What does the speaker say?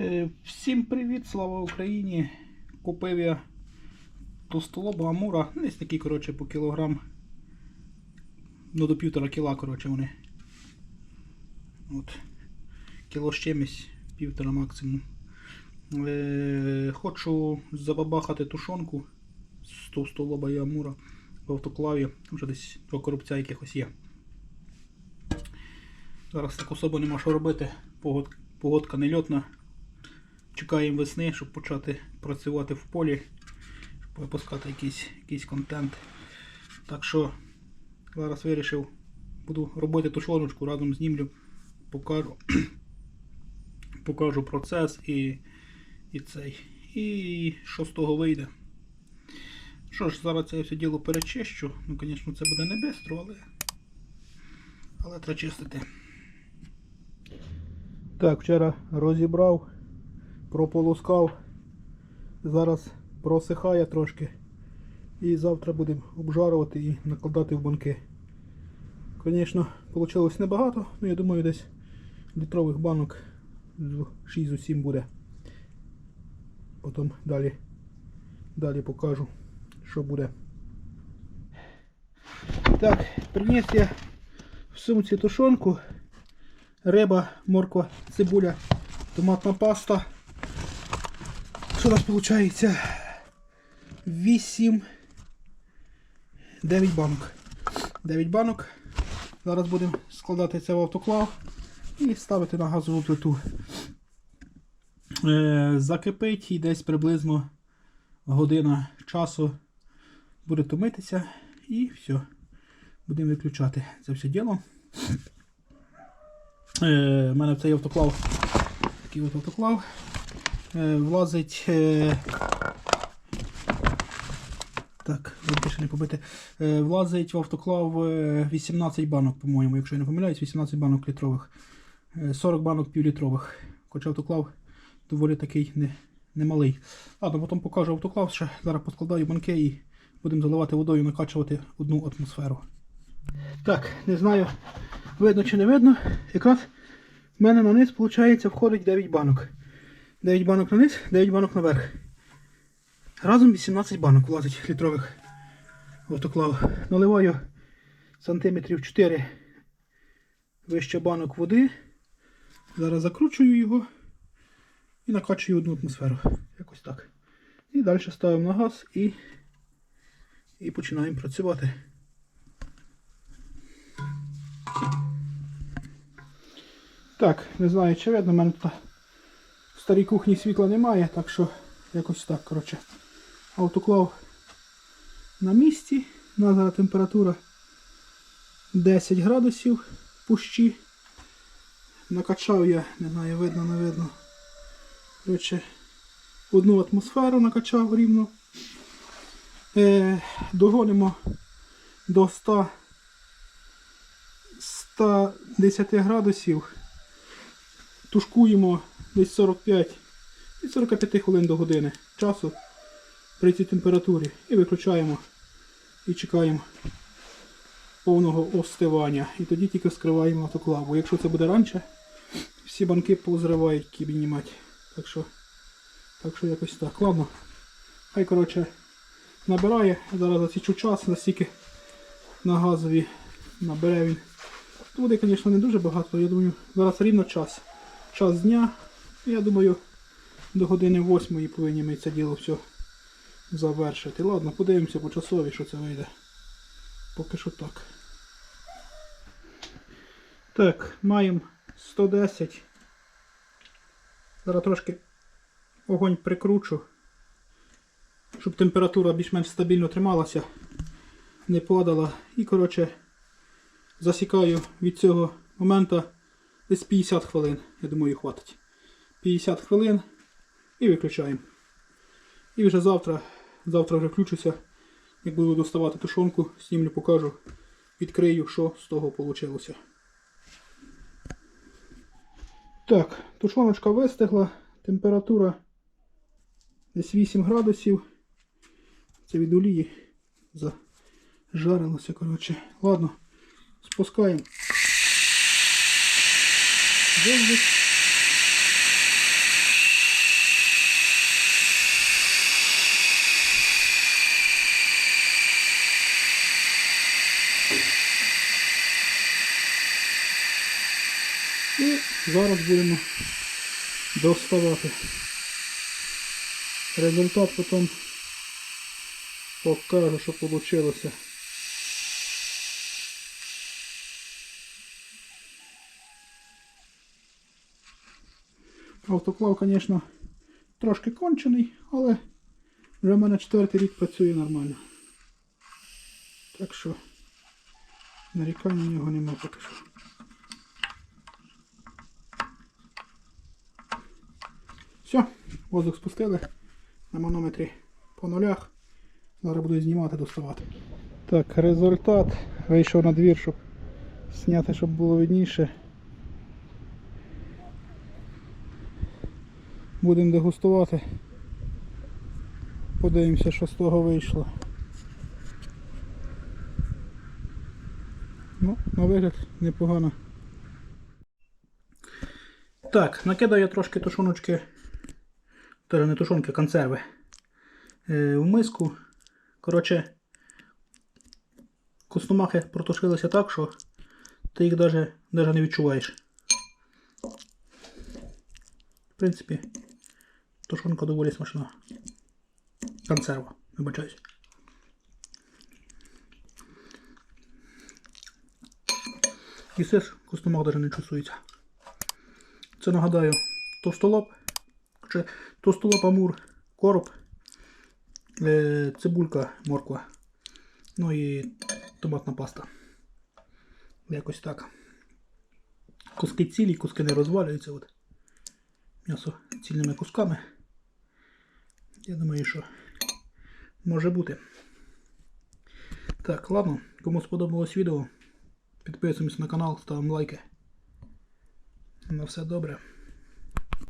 Е, Всім привіт, слава Україні! Купив я товстолоба амура, десь такі, коротше, по кілограм. Ну, до півтора кіла, коротше, вони. От. Кіло з чимось, півтора максимум. Е, хочу забабахати тушонку з товстолоба і амура в автоклаві. Вже десь два коробця якихось є. Зараз так особо нема що робити. Погод, погодка не льотна. Чекаємо весни, щоб почати працювати в полі, щоб випускати якийсь, якийсь контент. Так що зараз вирішив, буду робити тушоночку, разом знімлю, покажу, покажу процес і, і цей. І що з того вийде. Що ж, зараз це все діло перечищу. Ну, звісно, це буде не швидко, але, але треба чистити. Так, вчора розібрав, прополоскав. Зараз просихає трошки. І завтра будемо обжарувати і накладати в банки. Звісно, вийшло небагато, але я думаю, десь літрових банок 6-7 буде. Потім далі, далі покажу, що буде. Так, приніс я в сумці тушонку риба, морква, цибуля, томатна паста. Що у нас виходить? 8 9 банок. 9 банок. Зараз будемо складати це в автоклав і ставити на газову плиту. Е, закипить і десь приблизно година часу буде томитися і все. Будемо виключати це все діло. Е, У мене в цей автоклав такий от автоклав е, влазить. Е, так, не побити. Е, влазить в автоклав е, 18 банок, по-моєму, якщо я не помиляюсь, 18 банок літрових, е, 40 банок півлітрових. Хоча автоклав доволі такий не, немалий. Ладно, потім покажу автоклав, ще зараз поскладаю банки і будемо заливати водою, накачувати одну атмосферу. Так, не знаю, видно чи не видно. Якраз в мене на низ, виходить, входить 9 банок. 9 банок на низ, 9 банок наверх. Разом 18 банок влазить літрових автоклав. Наливаю сантиметрів 4 вище банок води. Зараз закручую його і накачую одну атмосферу. Якось так. І далі ставимо на газ і, і починаємо працювати. Так, не знаю, чи видно, мене тут старій кухні світла немає, так що якось так, коротше. Автоклав на місці. У зараз температура 10 градусів пущі. Накачав я, не знаю, видно, не видно. Коротше, одну атмосферу накачав рівно. Е, догонимо до 100 110 градусів. Тушкуємо десь 45 від 45 хвилин до години часу при цій температурі і виключаємо і чекаємо повного остивання. І тоді тільки скриваємо автоклаву. Якщо це буде раніше, всі банки позривають кібінімать. Так що, так що якось так. Ладно. Хай коротше набирає. Зараз засічу час, настільки на газові набере він. Буде, звісно, не дуже багато, я думаю, зараз рівно час. Час дня. Я думаю, до години 8 повинні ми це діло все завершити. Ладно, подивимося по часові, що це вийде. Поки що так. Так, маємо 110. Зараз трошки огонь прикручу, щоб температура більш-менш стабільно трималася, не падала. І, коротше, засікаю від цього моменту десь 50 хвилин. Я думаю, хватить. 50 хвилин і виключаємо. І вже завтра, завтра вже включуся, як буду доставати тушонку, знімлю, покажу, відкрию, що з того вийшло. Так, тушоночка вистигла, температура десь 8 градусів. Це від олії зажарилося, коротше. Ладно, спускаємо. Воздух. Зараз будемо доставати. Результат потім покажу, що вийшло. Автоклав, звісно, трошки кончений, але вже в мене четвертий рік працює нормально. Так що нарікань на нього нема поки що. Все, воздух спустили на манометрі по нулях. Зараз буду знімати, доставати. Так, результат. Вийшов на двір, щоб зняти, щоб було видніше. Будемо дегустувати. Подивимося, що з того вийшло. Ну, на вигляд непогано. Так, накидаю я трошки тушоночки, теж не тушонки, консерви е, в миску. Коротше, костомахи протушилися так, що ти їх навіть, не відчуваєш. В принципі, тушонка доволі смачна. Консерва, вибачаюсь. І сир костомах навіть не чувствується. Це нагадаю товстолоб, чи товстолоб амур, короб, е, цибулька, морква, ну і томатна паста. Якось так. Куски цілі, куски не розвалюються. От. М'ясо цільними кусками. Я думаю, що може бути. Так, ладно, кому сподобалось відео, підписуємось на канал, ставимо лайки. На все добре.